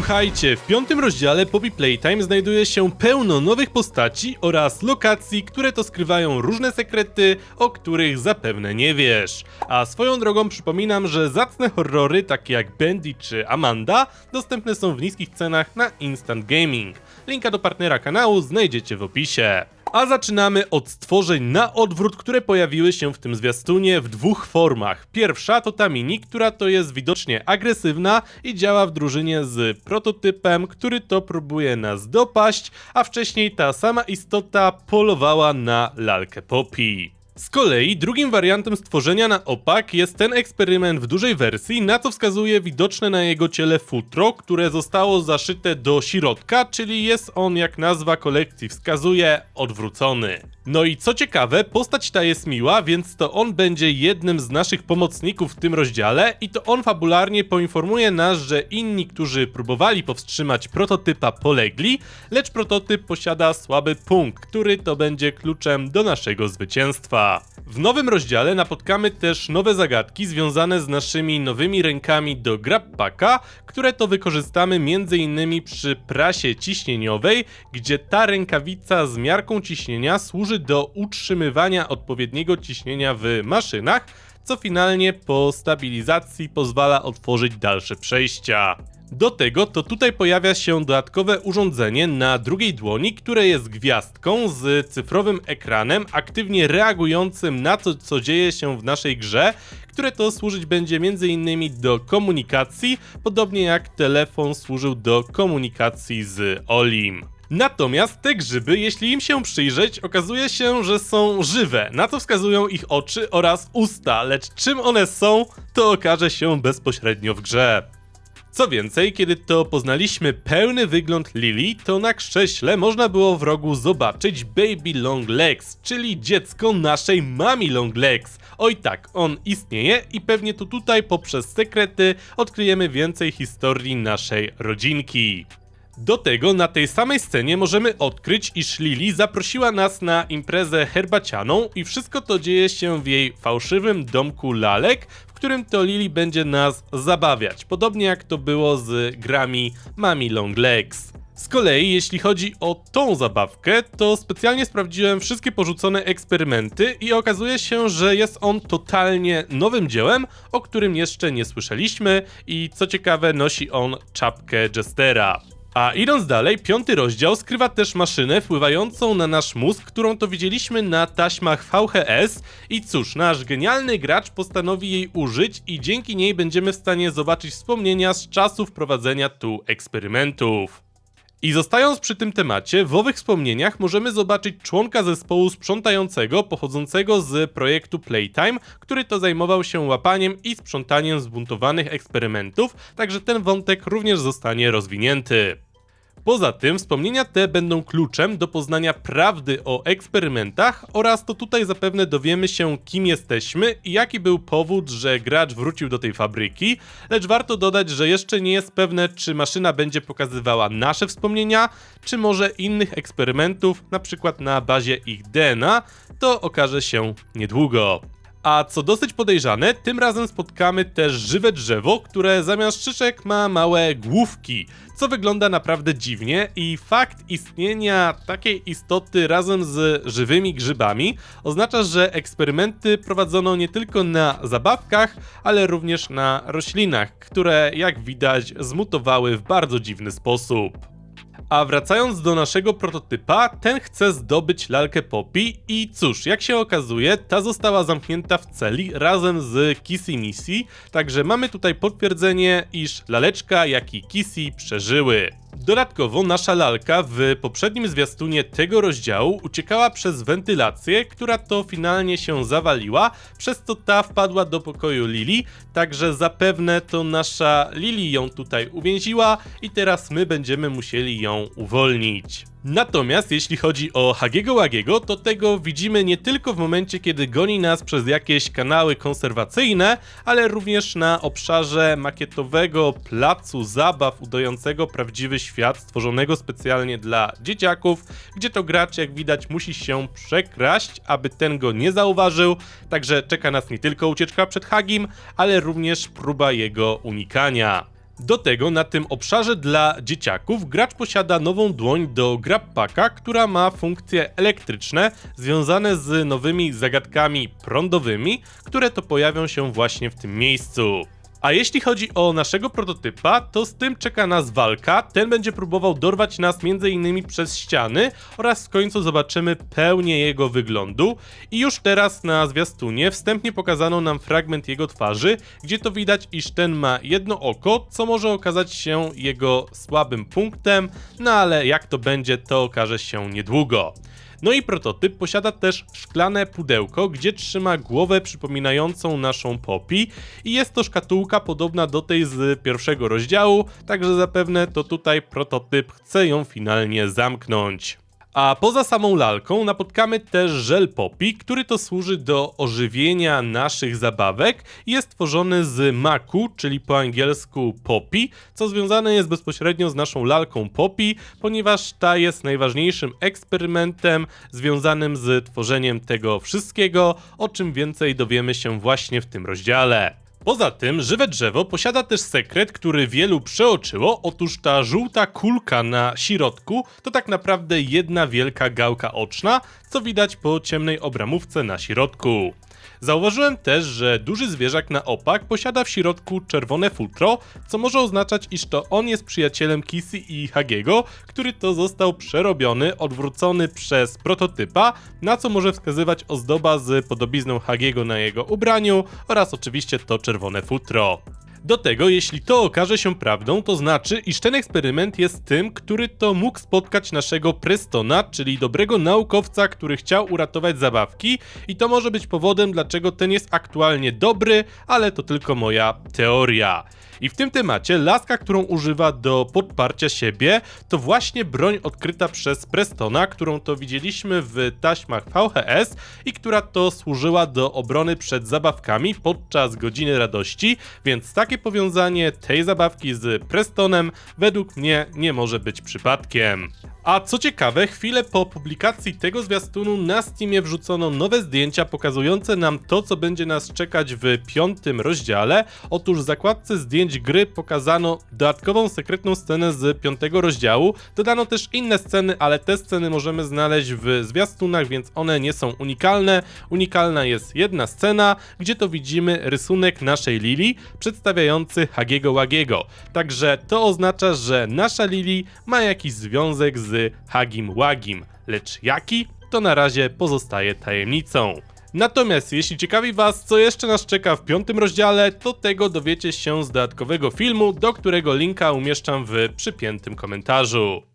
Słuchajcie, w piątym rozdziale Poppy Playtime znajduje się pełno nowych postaci oraz lokacji, które to skrywają różne sekrety, o których zapewne nie wiesz. A swoją drogą przypominam, że zacne horrory takie jak Bendy czy Amanda dostępne są w niskich cenach na Instant Gaming. Linka do partnera kanału znajdziecie w opisie. A zaczynamy od stworzeń na odwrót, które pojawiły się w tym zwiastunie w dwóch formach. Pierwsza to ta mini, która to jest widocznie agresywna i działa w drużynie z prototypem, który to próbuje nas dopaść, a wcześniej ta sama istota polowała na lalkę Poppy. Z kolei drugim wariantem stworzenia na opak jest ten eksperyment w dużej wersji, na co wskazuje widoczne na jego ciele futro, które zostało zaszyte do środka, czyli jest on jak nazwa kolekcji wskazuje odwrócony. No i co ciekawe, postać ta jest miła, więc to on będzie jednym z naszych pomocników w tym rozdziale i to on fabularnie poinformuje nas, że inni, którzy próbowali powstrzymać prototypa polegli, lecz prototyp posiada słaby punkt, który to będzie kluczem do naszego zwycięstwa. W nowym rozdziale napotkamy też nowe zagadki związane z naszymi nowymi rękami do Grappaka, które to wykorzystamy m.in. przy prasie ciśnieniowej, gdzie ta rękawica z miarką ciśnienia służy do utrzymywania odpowiedniego ciśnienia w maszynach, co finalnie po stabilizacji pozwala otworzyć dalsze przejścia. Do tego to tutaj pojawia się dodatkowe urządzenie na drugiej dłoni, które jest gwiazdką z cyfrowym ekranem aktywnie reagującym na to, co dzieje się w naszej grze, które to służyć będzie m.in. do komunikacji, podobnie jak telefon służył do komunikacji z Olim. Natomiast te grzyby, jeśli im się przyjrzeć, okazuje się, że są żywe. Na to wskazują ich oczy oraz usta, lecz czym one są, to okaże się bezpośrednio w grze. Co więcej, kiedy to poznaliśmy pełny wygląd Lily, to na krześle można było w rogu zobaczyć Baby Long Legs, czyli dziecko naszej Mami Long Legs. Oj tak, on istnieje i pewnie to tutaj poprzez sekrety odkryjemy więcej historii naszej rodzinki. Do tego na tej samej scenie możemy odkryć, iż Lili zaprosiła nas na imprezę herbacianą i wszystko to dzieje się w jej fałszywym domku lalek, w którym to Lili będzie nas zabawiać, podobnie jak to było z grami Mami Long Legs. Z kolei, jeśli chodzi o tą zabawkę, to specjalnie sprawdziłem wszystkie porzucone eksperymenty i okazuje się, że jest on totalnie nowym dziełem, o którym jeszcze nie słyszeliśmy i co ciekawe nosi on czapkę Jestera. A idąc dalej, piąty rozdział skrywa też maszynę wpływającą na nasz mózg, którą to widzieliśmy na taśmach VHS i cóż, nasz genialny gracz postanowi jej użyć i dzięki niej będziemy w stanie zobaczyć wspomnienia z czasów prowadzenia tu eksperymentów. I zostając przy tym temacie, w owych wspomnieniach możemy zobaczyć członka zespołu sprzątającego pochodzącego z projektu Playtime, który to zajmował się łapaniem i sprzątaniem zbuntowanych eksperymentów, także ten wątek również zostanie rozwinięty. Poza tym wspomnienia te będą kluczem do poznania prawdy o eksperymentach oraz to tutaj zapewne dowiemy się kim jesteśmy i jaki był powód, że gracz wrócił do tej fabryki, lecz warto dodać, że jeszcze nie jest pewne czy maszyna będzie pokazywała nasze wspomnienia, czy może innych eksperymentów, na przykład na bazie ich DNA, to okaże się niedługo. A co dosyć podejrzane, tym razem spotkamy też żywe drzewo, które zamiast szyczek ma małe główki, co wygląda naprawdę dziwnie i fakt istnienia takiej istoty razem z żywymi grzybami oznacza, że eksperymenty prowadzono nie tylko na zabawkach, ale również na roślinach, które jak widać zmutowały w bardzo dziwny sposób. A wracając do naszego prototypa, ten chce zdobyć lalkę Poppy i cóż, jak się okazuje, ta została zamknięta w celi razem z Kissy Missy, także mamy tutaj potwierdzenie, iż laleczka jak i Kissy przeżyły. Dodatkowo nasza lalka w poprzednim zwiastunie tego rozdziału uciekała przez wentylację, która to finalnie się zawaliła, przez co ta wpadła do pokoju Lili, także zapewne to nasza Lili ją tutaj uwięziła i teraz my będziemy musieli ją uwolnić. Natomiast jeśli chodzi o Hagiego Łagiego, to tego widzimy nie tylko w momencie, kiedy goni nas przez jakieś kanały konserwacyjne, ale również na obszarze makietowego placu zabaw udającego prawdziwy świat, stworzonego specjalnie dla dzieciaków, gdzie to gracz, jak widać, musi się przekraść, aby ten go nie zauważył, także czeka nas nie tylko ucieczka przed Hagim, ale również próba jego unikania. Do tego na tym obszarze dla dzieciaków gracz posiada nową dłoń do Grappaka, która ma funkcje elektryczne związane z nowymi zagadkami prądowymi, które to pojawią się właśnie w tym miejscu. A jeśli chodzi o naszego prototypa, to z tym czeka nas walka. Ten będzie próbował dorwać nas m.in. przez ściany oraz w końcu zobaczymy pełnię jego wyglądu. I już teraz na zwiastunie wstępnie pokazano nam fragment jego twarzy, gdzie to widać, iż ten ma jedno oko, co może okazać się jego słabym punktem, no ale jak to będzie, to okaże się niedługo. No i prototyp posiada też szklane pudełko, gdzie trzyma głowę przypominającą naszą Poppy i jest to szkatułka podobna do tej z pierwszego rozdziału, także zapewne to tutaj prototyp chce ją finalnie zamknąć. A poza samą lalką napotkamy też żel Poppy, który to służy do ożywienia naszych zabawek i jest tworzony z maku, czyli po angielsku Poppy, co związane jest bezpośrednio z naszą lalką Poppy, ponieważ ta jest najważniejszym eksperymentem związanym z tworzeniem tego wszystkiego, o czym więcej dowiemy się właśnie w tym rozdziale. Poza tym, żywe drzewo posiada też sekret, który wielu przeoczyło. Otóż ta żółta kulka na środku to tak naprawdę jedna wielka gałka oczna, co widać po ciemnej obramówce na środku. Zauważyłem też, że duży zwierzak na opak posiada w środku czerwone futro, co może oznaczać, iż to on jest przyjacielem Kissy i Hagiego, który to został przerobiony, odwrócony przez prototypa, na co może wskazywać ozdoba z podobizną Hagiego na jego ubraniu oraz oczywiście to czerwone futro. Do tego, jeśli to okaże się prawdą, to znaczy, iż ten eksperyment jest tym, który to mógł spotkać naszego Prestona, czyli dobrego naukowca, który chciał uratować zabawki i to może być powodem, dlaczego ten jest aktualnie dobry, ale to tylko moja teoria. I w tym temacie laska, którą używa do podparcia siebie, to właśnie broń odkryta przez Prestona, którą to widzieliśmy w taśmach VHS i która to służyła do obrony przed zabawkami podczas godziny radości, więc takie powiązanie tej zabawki z Prestonem według mnie nie może być przypadkiem. A co ciekawe, chwilę po publikacji tego zwiastunu na Steamie wrzucono nowe zdjęcia pokazujące nam to, co będzie nas czekać w piątym rozdziale. Otóż w zakładce zdjęć gry pokazano dodatkową sekretną scenę z piątego rozdziału. Dodano też inne sceny, ale te sceny możemy znaleźć w zwiastunach, więc one nie są unikalne. Unikalna jest jedna scena, gdzie to widzimy rysunek naszej Lili przedstawiający Hagiego Łagiego. Także to oznacza, że nasza Lili ma jakiś związek z Hagim Łagim, lecz jaki, to na razie pozostaje tajemnicą. Natomiast jeśli ciekawi Was, co jeszcze nas czeka w piątym rozdziale, to tego dowiecie się z dodatkowego filmu, do którego linka umieszczam w przypiętym komentarzu.